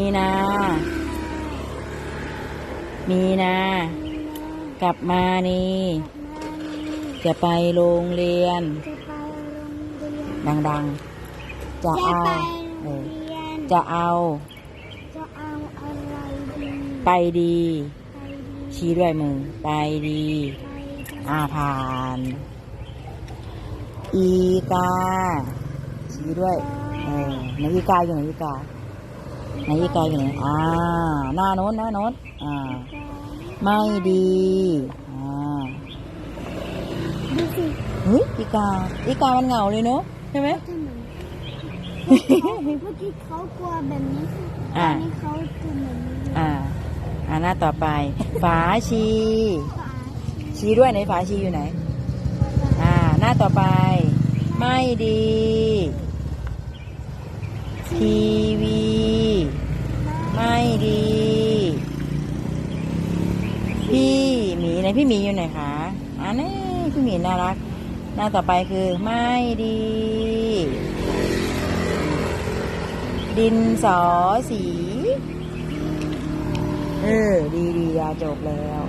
มีนา มีนา กลับมานี่ จะไปโรงเรียนจะไปโรงเรียนดังๆ จะจะเอาไปเอโรงอเรียนจะเอา จะเอาอะไรดีไปดี ไปดีชี้ด้วยมือไปดีไปดี อาผ่าน อีกา ชี้ด้วย เออไหนอีกาอยู่ไหนอีกา ไหนอีกาอยู่ไหนอ่าหน้าโน้นหน้าโน้นอ่า ไม่ดีอ่าดูสิเฮ้ยอีกาอีกามันเหงาเลยเนอะใช่ไหมทำเหมือนเมื่อกี้เขากลัวแบบนี้ตอ่าอนนี้เขาทำแบบนี้อ่าอ่าหน้าต่อไปฝาชีฝาชี้ด้วยไหนฝาชีอยู่ไหน อ่า หน้าต่อไป ไม่ดี พี่หมีไหนพี่หมีอยู่ไหนคะอันนี้พี่หมีน่ารัก หน้าต่อไปคือไม่ดี ดินสอสี เออ ดีดีๆอะจบแล้ว